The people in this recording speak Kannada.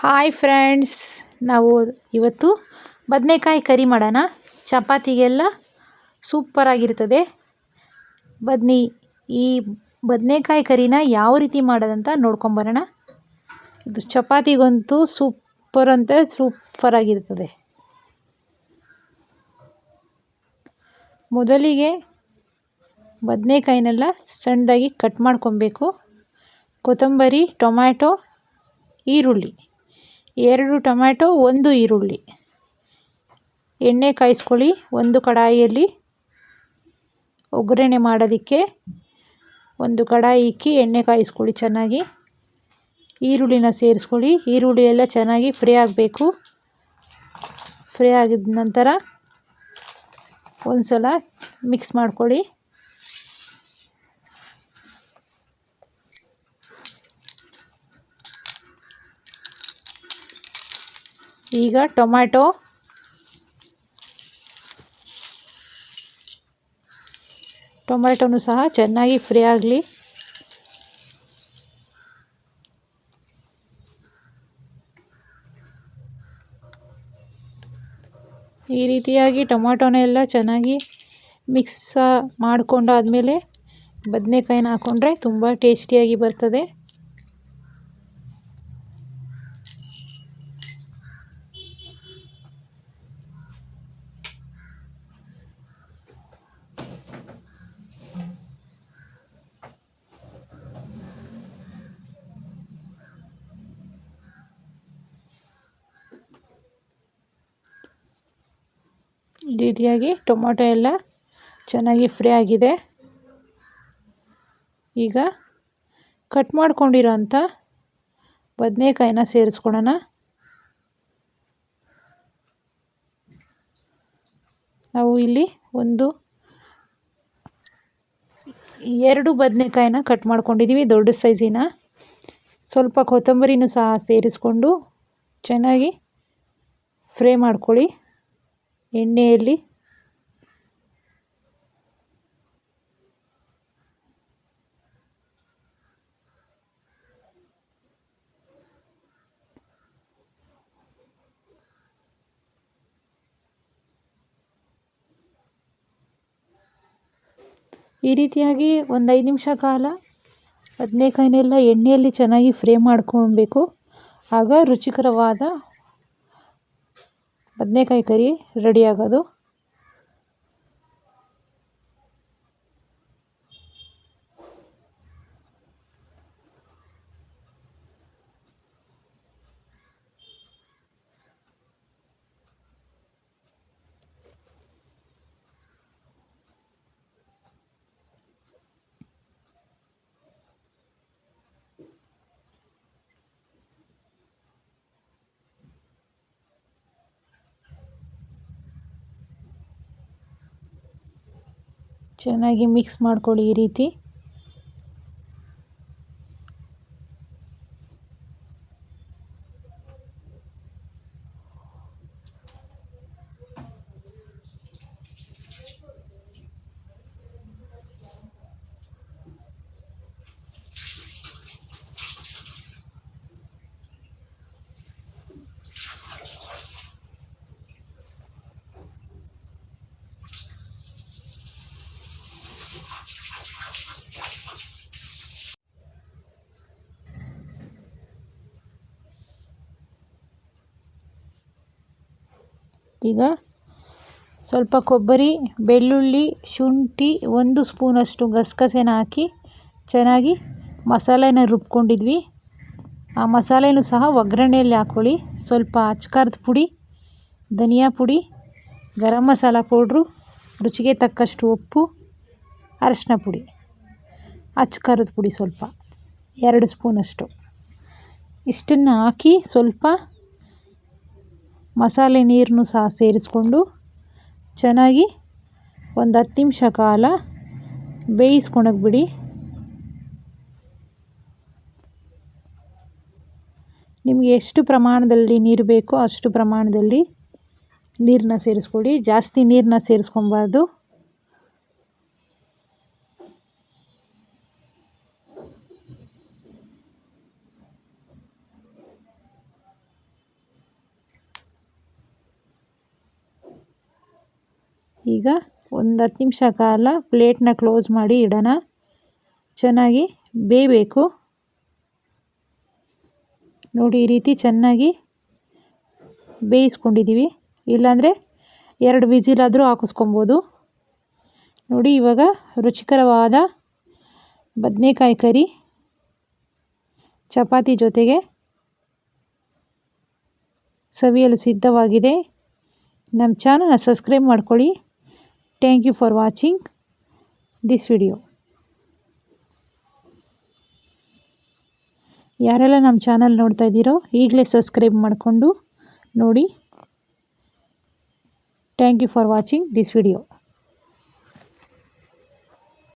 ಹಾಯ್ ಫ್ರೆಂಡ್ಸ್, ನಾವು ಇವತ್ತು ಬದನೆಕಾಯಿ ಕರಿ ಮಾಡೋಣ. ಚಪಾತಿಗೆಲ್ಲ ಸೂಪರಾಗಿರ್ತದೆ ಬದ್ನಿ, ಈ ಬದನೆಕಾಯಿ ಕರಿನ ಯಾವ ರೀತಿ ಮಾಡೋದಂತ ನೋಡ್ಕೊಂಬರೋಣ ಇದು ಚಪಾತಿಗಂತೂ ಸೂಪರ್ ಅಂತ ಸೂಪರಾಗಿರ್ತದೆ ಮೊದಲಿಗೆ ಬದನೆಕಾಯಿನೆಲ್ಲ ಸಣ್ಣದಾಗಿ ಕಟ್ ಮಾಡ್ಕೊಬೇಕು. ಕೊತ್ತಂಬರಿ, ಟೊಮ್ಯಾಟೊ, ಈರುಳ್ಳಿ. ಎರಡು ಟೊಮ್ಯಾಟೊ, ಒಂದು ಈರುಳ್ಳಿ. ಎಣ್ಣೆ ಕಾಯಿಸ್ಕೊಳ್ಳಿ, ಒಂದು ಕಡಾಯಿಯಲ್ಲಿ ಒಗ್ಗರಣೆ ಮಾಡೋದಕ್ಕೆ ಒಂದು ಕಡಾಯಿ ಇಕ್ಕಿ, ಎಣ್ಣೆ ಕಾಯಿಸ್ಕೊಳ್ಳಿ ಚೆನ್ನಾಗಿ. ಈರುಳ್ಳಿನ ಸೇರಿಸ್ಕೊಳ್ಳಿ. ಈರುಳ್ಳಿ ಎಲ್ಲ ಚೆನ್ನಾಗಿ ಫ್ರೈ ಆಗಬೇಕು. ಫ್ರೈ ಆಗಿದ ನಂತರ ಒಂದು ಸಲ ಮಿಕ್ಸ್ ಮಾಡ್ಕೊಳ್ಳಿ. ಈಗ ಟೊಮ್ಯಾಟೊ. ಟೊಮ್ಯಾಟೊನು ಸಹ ಚೆನ್ನಾಗಿ ಫ್ರೈ ಆಗಲಿ. ಈ ರೀತಿಯಾಗಿ ಟೊಮಾಟೊನೆಲ್ಲ ಚೆನ್ನಾಗಿ ಮಿಕ್ಸ್ ಮಾಡಿಕೊಂಡಾದ್ಮೇಲೆ ಬದನೆಕಾಯಿನ ಹಾಕ್ಕೊಂಡ್ರೆ ತುಂಬ ಟೇಸ್ಟಿಯಾಗಿ ಬರ್ತದೆ. ರೀತಿಯಾಗಿ ಟೊಮೊಟೊ ಎಲ್ಲ ಚೆನ್ನಾಗಿ ಫ್ರೈ ಆಗಿದೆ. ಈಗ ಕಟ್ ಮಾಡ್ಕೊಂಡಿರೋ ಅಂಥ ಬದನೆಕಾಯಿನ ನಾವು ಇಲ್ಲಿ ಒಂದು ಎರಡು ಬದನೆಕಾಯಿನ ಕಟ್ ಮಾಡ್ಕೊಂಡಿದ್ದೀವಿ, ದೊಡ್ಡ ಸೈಜಿನ. ಸ್ವಲ್ಪ ಕೊತ್ತಂಬರಿನೂ ಸಹ ಸೇರಿಸ್ಕೊಂಡು ಚೆನ್ನಾಗಿ ಫ್ರೈ ಮಾಡ್ಕೊಳ್ಳಿ. ಎಣ್ಣೆಯಲ್ಲಿ ಈ ರೀತಿಯಾಗಿ ಒಂದು ಐದು ನಿಮಿಷ ಕಾಲ ಬದನೆಕಾಯಿನೆಲ್ಲ ಎಣ್ಣೆಯಲ್ಲಿ ಚೆನ್ನಾಗಿ ಫ್ರೈ ಮಾಡ್ಕೊಬೇಕು ಆಗ ರುಚಿಕರವಾದ ಬದನೆಕಾಯಿ ಕರಿ ರೆಡಿ ಆಗೋದು. ಚೆನ್ನಾಗಿ ಮಿಕ್ಸ್ ಮಾಡ್ಕೊಳ್ಳಿ ಈ ರೀತಿ. ಈಗ ಸ್ವಲ್ಪ ಕೊಬ್ಬರಿ, ಬೆಳ್ಳುಳ್ಳಿ, ಶುಂಠಿ, ಒಂದು ಸ್ಪೂನಷ್ಟು ಗಸಗಸೆನ ಹಾಕಿ ಚೆನ್ನಾಗಿ ಮಸಾಲೆನ ರುಬ್ಕೊಂಡಿದ್ವಿ. ಆ ಮಸಾಲೆನೂ ಸಹ ಒಗ್ಗರಣೆಯಲ್ಲಿ ಹಾಕ್ಕೊಳ್ಳಿ ಸ್ವಲ್ಪ ಅಚ್ಕಾರದ ಪುಡಿ, ಧನಿಯಾ ಪುಡಿ, ಗರಂ ಮಸಾಲ ಪೌಡ್ರು, ರುಚಿಗೆ ತಕ್ಕಷ್ಟು ಉಪ್ಪು, ಅರಶಿನ ಪುಡಿ. ಅಚ್ಕಾರದ ಪುಡಿ ಸ್ವಲ್ಪ, ಎರಡು ಸ್ಪೂನಷ್ಟು ಇಷ್ಟನ್ನು ಹಾಕಿ ಸ್ವಲ್ಪ ಮಸಾಲೆ ನೀರನ್ನು ಸಹ ಸೇರಿಸ್ಕೊಂಡು ಚೆನ್ನಾಗಿ ಒಂದು ಹತ್ತು ನಿಮಿಷ ಕಾಲ ಬೇಯಿಸ್ಕೊಳಕ್ಕೆ ಬಿಡಿ. ನಿಮಗೆ ಎಷ್ಟು ಪ್ರಮಾಣದಲ್ಲಿ ನೀರು ಬೇಕೋ ಅಷ್ಟು ಪ್ರಮಾಣದಲ್ಲಿ ನೀರನ್ನ ಸೇರಿಸ್ಕೊಳ್ಳಿ. ಜಾಸ್ತಿ ನೀರನ್ನ ಸೇರಿಸ್ಕೊಬಾರ್ದು. ಈಗ ಒಂದು ಹತ್ತು ನಿಮಿಷ ಕಾಲ ಪ್ಲೇಟ್ನ ಕ್ಲೋಸ್ ಮಾಡಿ ಇಡೋಣ. ಚೆನ್ನಾಗಿ ಬೇಯಬೇಕು. ನೋಡಿ, ಈ ರೀತಿ ಚೆನ್ನಾಗಿ ಬೇಯಿಸ್ಕೊಂಡಿದ್ದೀವಿ ಇಲ್ಲಾಂದರೆ ಎರಡು ವಿಸಿಲಾದರೂ ಹಾಕಿಸ್ಕೊಬೋದು. ನೋಡಿ, ಇವಾಗ ರುಚಿಕರವಾದ ಬದನೆಕಾಯಿ ಕರಿ ಚಪಾತಿ ಜೊತೆಗೆ ಸವಿಯಲು ಸಿದ್ಧವಾಗಿದೆ. ನಮ್ಮ ಚಾನಲ್ನ ಸಬ್ಸ್ಕ್ರೈಬ್ ಮಾಡ್ಕೊಳ್ಳಿ. Thank you for watching this video ಯಾರೆಲ್ಲ ನಮ್ಮ ಚಾನಲ್ ನೋಡ್ತಾ ಇದ್ದೀರೋ ಈಗಲೇ ಸಬ್ಸ್ಕ್ರೈಬ್ ಮಾಡಿಕೊಂಡು ನೋಡಿ. Thank you for watching this video